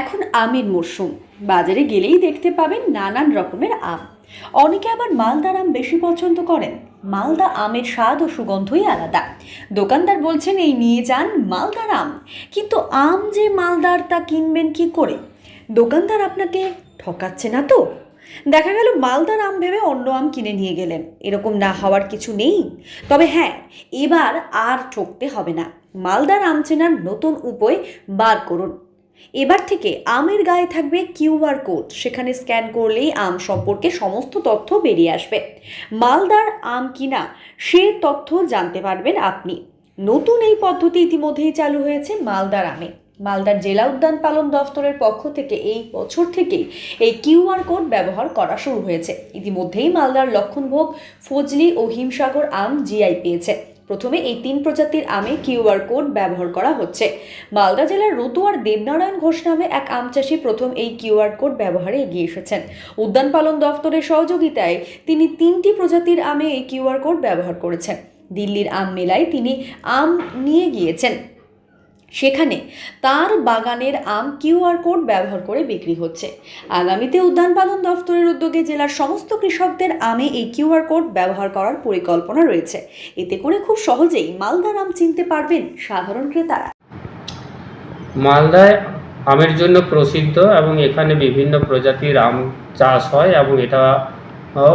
এখন আমের মরশুম বাজারে গেলেই দেখতে পাবেন নানান রকমের আম। অনেকে আবার মালদার আম বেশি পছন্দ করেন। মালদা আমের স্বাদ ও সুগন্ধই আলাদা। দোকানদার বলছেন, এই নিয়ে যান মালদার আম। কিন্তু আম যে মালদার তা কিনবেন কি করে? দোকানদার আপনাকে ঠকাচ্ছে না তো? দেখা গেল মালদার আম ভেবে অন্য আম কিনে নিয়ে গেলেন। এরকম না হওয়ার কিছু নেই। তবে হ্যাঁ এবার আর ঠকতে হবে না। মালদার আম চেনার নতুন উপায় বার করুন। এবার থেকে আমের গায়ে থাকবে কিউআর কোড। সেখানে স্ক্যান করলেই আম সম্পর্কে সমস্ত তথ্য বেরিয়ে আসবে। মালদার আম কিনা, সে তথ্য জানতে পারবেন আপনি। নতুন এই পদ্ধতি ইতিমধ্যেই চালু হয়েছে মালদার আমে। মালদার জেলা উদ্যান পালন দফতরের পক্ষ থেকে এই বছর থেকেই এই কিউআর কোড ব্যবহার করা শুরু হয়েছে। ইতিমধ্যেই মালদার লক্ষণভোগ, ফজলি ও হিমসাগর আম জিআই পেয়েছে। প্রথমে এই তিন প্রজাতির আমে কিউআর কোড ব্যবহার করা হচ্ছে। মালদা জেলার রতুয়ার দেবনারায়ণ ঘোষ নামে এক আম চাষি প্রথম এই কিউআর কোড ব্যবহারে এগিয়ে এসেছেন। উদ্যান পালন দফতরের সহযোগিতায় তিনি তিনটি প্রজাতির আমে এই কিউআর কোড ব্যবহার করেছেন। দিল্লির আম মেলায় তিনি আম নিয়ে গিয়েছেন। সেখানে তার বাগানের আম কিউআর কোড ব্যবহার করে বিক্রি হচ্ছে। আগামীতে উদ্যান পালন দফতরের উদ্যোগে জেলার সমস্ত কৃষকদের আমে এই কিউআর কোড ব্যবহার করার পরিকল্পনা রয়েছে। এতে করে খুব সহজেই মালদার আম চিনতে পারবেন সাধারণ ক্রেতারা। মালদায় আমের জন্য প্রসিদ্ধ এবং এখানে বিভিন্ন প্রজাতির আম চাষ হয় এবং এটা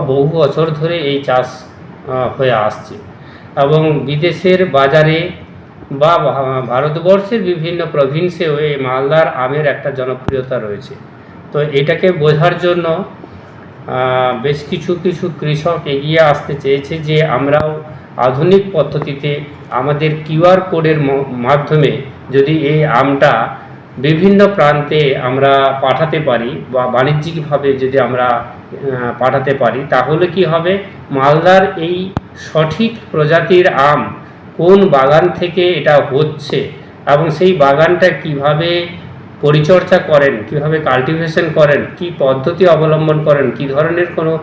বহু বছর ধরে এই চাষ হয়ে আসছে। এবং বিদেশের বাজারে বা ভারতবর্ষের বিভিন্ন প্রভিন্সেও এই মালদার আমের একটা জনপ্রিয়তা রয়েছে। তো এটাকে বোঝার জন্য বেশ কিছু কিছু কৃষক এগিয়ে আসতে চেয়েছে যে আমরাও আধুনিক পদ্ধতিতে আমাদের কিউআর কোডের মাধ্যমে যদি এই আমটা বিভিন্ন প্রান্তে আমরা পাঠাতে পারি বা বাণিজ্যিকভাবে যদি আমরা পাঠাতে পারি, তাহলে কি হবে? মালদার এই সঠিক প্রজাতির আম কোন বাগান থেকে এটা হচ্ছে এবং সেই বাগানটা কীভাবে পরিচর্যা করেন, কীভাবে কাল্টিভেশন করেন, কি পদ্ধতি অবলম্বন করেন, কি ধরনের কোনো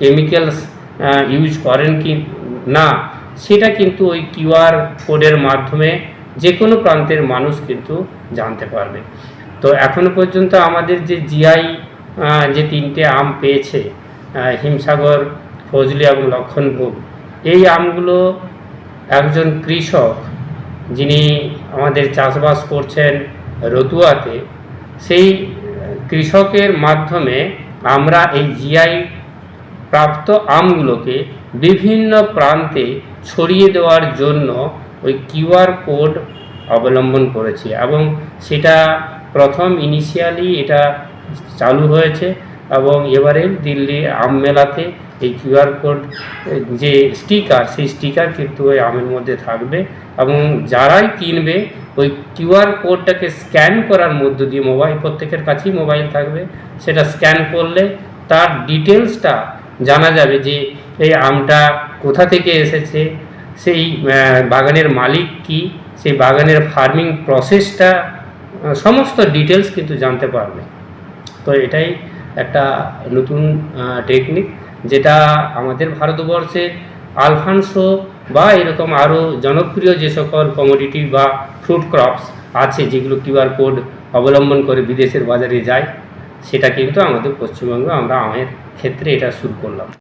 কেমিক্যালস ইউজ করেন কি না, সেটা কিন্তু ওই কিউআর কোডের মাধ্যমে যে কোনো প্রান্তের মানুষ কিন্তু জানতে পারবে। তো এখনও পর্যন্ত আমাদের যে জিআই যে তিনটে আম পেয়েছে হিমসাগর, ফজলি এবং লক্ষণভোগ, এই আমগুলো একজন কৃষক যিনি আমাদের চাষবাস করছেন রতুয়াতে, সেই কৃষকের মাধ্যমে আমরা এই জিআই প্রাপ্ত আমগুলোকে বিভিন্ন প্রান্তে ছড়িয়ে দেওয়ার জন্য ওই কিউআর কোড অবলম্বন করেছি এবং সেটা প্রথম ইনিশিয়ালি এটা চালু হয়েছে এবং এবারে দিল্লি আম মেলাতে এই কিউআর কোড যে স্টিকার, সেই স্টিকার কিন্তু ওই আমের মধ্যে থাকবে এবং যারাই কিনবে, ওই কিউআর কোডটাকে স্ক্যান করার মধ্য দিয়ে মোবাইল, প্রত্যেকের কাছেই মোবাইল থাকবে, সেটা স্ক্যান করলে তার ডিটেলসটা জানা যাবে যে এই আমটা কোথা থেকে এসেছে, সেই বাগানের মালিক কি, সেই বাগানের ফার্মিং প্রসেসটা সমস্ত ডিটেলস কিন্তু জানতে পারবে। তো এটাই একটা নতুন টেকনিক। যেটা আমাদের ভারতবর্ষে আলফানসো বা এরকম আরও জনপ্রিয় যে সকল কমোডিটি বা ফ্রুট ক্রপস আছে যেগুলো কিউআর কোড অবলম্বন করে বিদেশের বাজারে যায়, সেটা কিন্তু আমাদের পশ্চিমবঙ্গে আমরা আমের ক্ষেত্রে এটা শুরু করলাম।